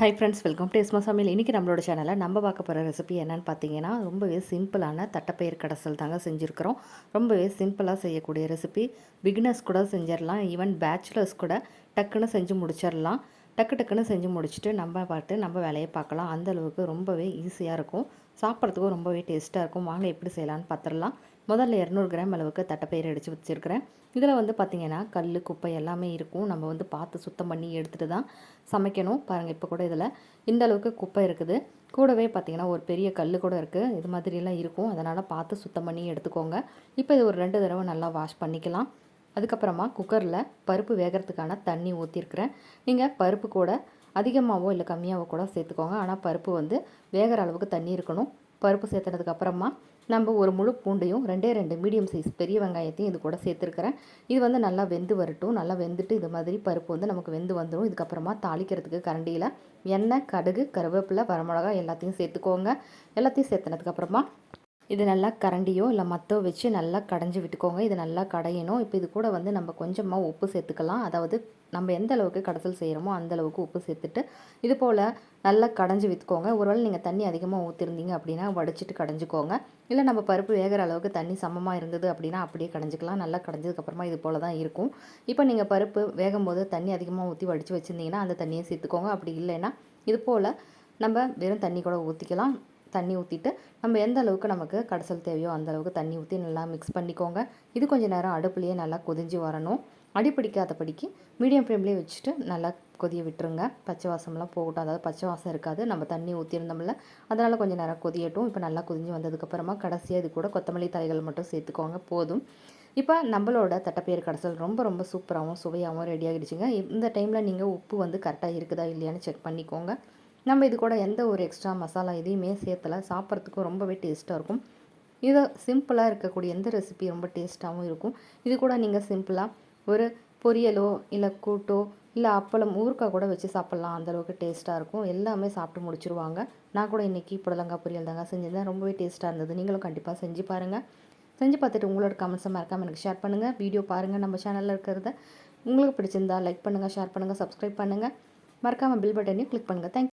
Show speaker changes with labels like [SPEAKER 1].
[SPEAKER 1] Hi friends welcome to Isma சமையல் இன்றைக்கி நம்மளோட சேனலில் நம்ம பார்க்க போகிற ரெசிபி என்னென்னு பார்த்தீங்கன்னா ரொம்பவே சிம்பிளான தட்டைப்பயிர் கடைசல் தாங்க செஞ்சுருக்கிறோம். ரொம்பவே சிம்பிளாக செய்யக்கூடிய ரெசிபி பிகினர்ஸ் கூட செஞ்சிடலாம் ஈவன் பேச்சுலர்ஸ் கூட டக்குன்னு செஞ்சு முடிச்சிடலாம் டக்கு டக்குன்னு செஞ்சு முடிச்சுட்டு நம்ம பாட்டு நம்ம வேலையை பார்க்கலாம். அந்த அளவுக்கு ரொம்பவே ஈஸியாக இருக்கும். சாப்பிட்றதுக்கும் ரொம்பவே டேஸ்ட்டாக இருக்கும். வாங்க எப்படி செய்யலான்னு பார்த்துடலாம் முதல்ல இரநூறு கிராம் அளவுக்கு தட்டைப்பயிர் அடித்து வச்சுருக்கிறேன். இதில் வந்து பார்த்திங்கன்னா கல் குப்பை எல்லாமே இருக்கும். நம்ம வந்து பார்த்து சுத்தம் பண்ணி எடுத்துகிட்டு தான் சமைக்கணும். பாருங்கள் இப்போ கூட இதில் இந்த அளவுக்கு குப்பை இருக்குது. கூடவே பார்த்திங்கன்னா ஒரு பெரிய கல் கூட இருக்குது இது மாதிரிலாம் இருக்கும். அதனால் பார்த்து சுத்தம் பண்ணி எடுத்துக்கோங்க. இப்போ இது ஒரு ரெண்டு தடவை நல்லா வாஷ் பண்ணிக்கலாம். அதுக்கப்புறமா குக்கரில் பருப்பு வேகிறதுக்கான தண்ணி ஊற்றிருக்கிறேன் நீங்கள் பருப்பு கூட அதிகமாகவோ இல்லை கம்மியாகவோ கூட சேர்த்துக்கோங்க. ஆனால் பருப்பு வந்து வேகிற அளவுக்கு தண்ணி இருக்கணும். பருப்பு சேர்த்துனதுக்கப்புறமா நம்ம ஒரு முழு பூண்டையும் ரெண்டே ரெண்டு மீடியம் சைஸ் பெரிய வெங்காயத்தையும் இது கூட சேர்த்துருக்கிறேன். இது வந்து நல்லா வெந்து வரட்டும். நல்லா வெந்துட்டு இது மாதிரி பருப்பு வந்து நமக்கு வெந்து வந்துடும் இதுக்கப்புறமா தாளிக்கிறதுக்கு கரண்டியில் எண்ணெய் கடுகு கருவேப்பிலை வரமிளகா எல்லாத்தையும் சேர்த்துக்கோங்க. எல்லாத்தையும் சேர்த்துனதுக்கப்புறமா இது நல்லா கரண்டியோ இல்லை மத்தோ வச்சு நல்லா கடைஞ்சி விட்டுக்கோங்க. இது நல்லா கடையணும். இப்போ இது கூட வந்து நம்ம கொஞ்சமாக உப்பு சேர்த்துக்கலாம். அதாவது நம்ம எந்த அளவுக்கு கடைசல் செய்கிறோமோ அந்த அளவுக்கு உப்பு சேர்த்துட்டு இது போல் நல்லா கடைஞ்சி விற்றுக்கோங்க ஒருவேளை நீங்கள் தண்ணி அதிகமாக ஊற்றிருந்தீங்க அப்படின்னா வடிச்சிட்டு கடைஞ்சிக்கோங்க. இல்லை நம்ம பருப்பு வேகிற அளவுக்கு தண்ணி சமமாக இருந்தது அப்படின்னா அப்படியே கடைஞ்சிக்கலாம். நல்லா கடைஞ்சதுக்கப்புறமா இது போல் தான் இருக்கும். இப்போ நீங்கள் பருப்பு வேகும் போது தண்ணி அதிகமாக ஊற்றி வடித்து வச்சுருந்தீங்கன்னா அந்த தண்ணியை சேர்த்துக்கோங்க. அப்படி இல்லைன்னா இது போல் நம்ம வெறும் தண்ணி கூட ஊற்றிக்கலாம் தண்ணி ஊற்றிட்டு நம்ம எந்த அளவுக்கு நமக்கு கடைசல் தேவையோ அந்த அளவுக்கு தண்ணி ஊற்றி நல்லா மிக்ஸ் பண்ணிக்கோங்க. இது கொஞ்சம் நேரம் அடுப்புலேயே நல்லா கொதிஞ்சு வரணும். அடி பிடிக்காதபடிக்கு மீடியம் ஃப்ளேம்லேயே வச்சுட்டு நல்லா கொதிய விட்டுருங்க. பச்சை வாசம்லாம் போகட்டும். அதாவது பச்சை வாசம் இருக்காது. நம்ம தண்ணி ஊற்றிருந்தோம்ல அதனால் கொஞ்சம் நேரம் கொதியட்டும். இப்போ நல்லா கொதிஞ்சு வந்ததுக்கப்புறமா கடைசியாக இது கூட கொத்தமல்லி தலைகள் மட்டும் சேர்த்துக்கோங்க. போதும். இப்போ நம்மளோட தட்டப்பயிர் கடைசல் ரொம்ப ரொம்ப சூப்பராகவும் சுவையாகவும் ரெடி ஆகிடுச்சிங்க. இந்த டைமில் நீங்கள் உப்பு வந்து கரெக்டாக இருக்குதா இல்லையான்னு செக் பண்ணிக்கோங்க. நம்ம இது கூட எந்த ஒரு எக்ஸ்ட்ரா மசாலா எதையுமே சேர்த்தலை சாப்பிட்றதுக்கும் ரொம்பவே டேஸ்ட்டாக இருக்கும். இதை சிம்பிளாக இருக்கக்கூடிய எந்த ரெசிபி ரொம்ப டேஸ்ட்டாகவும் இருக்கும். இது கூட நீங்கள் சிம்பிளாக ஒரு பொரியலோ இல்லை கூட்டோ இல்லை அப்பளம் ஊறுக்காய் கூட வச்சு சாப்பிட்லாம். அந்தளவுக்கு டேஸ்ட்டாக இருக்கும். எல்லாமே சாப்பிட்டு முடிச்சுருவாங்க. நான் கூட இன்றைக்கி புடலங்காய் பொரியல் தாங்க செஞ்சிருந்தேன். ரொம்பவே டேஸ்ட்டாக இருந்தது. நீங்களும் கண்டிப்பாக செஞ்சு பாருங்கள் செஞ்சு பார்த்துட்டு உங்களோட கமெண்ட்ஸை மறக்காமல் எனக்கு ஷேர் பண்ணுங்கள் வீடியோ பாருங்கள் நம்ம சேனலில் இருக்கிறத. உங்களுக்கு பிடிச்சிருந்தா லைக் பண்ணுங்கள் ஷேர் பண்ணுங்கள் சப்ஸ்கிரைப் பண்ணுங்கள் மறக்காமல் பில் பட்டனையும் கிளிக் பண்ணுங்கள் தேங்க்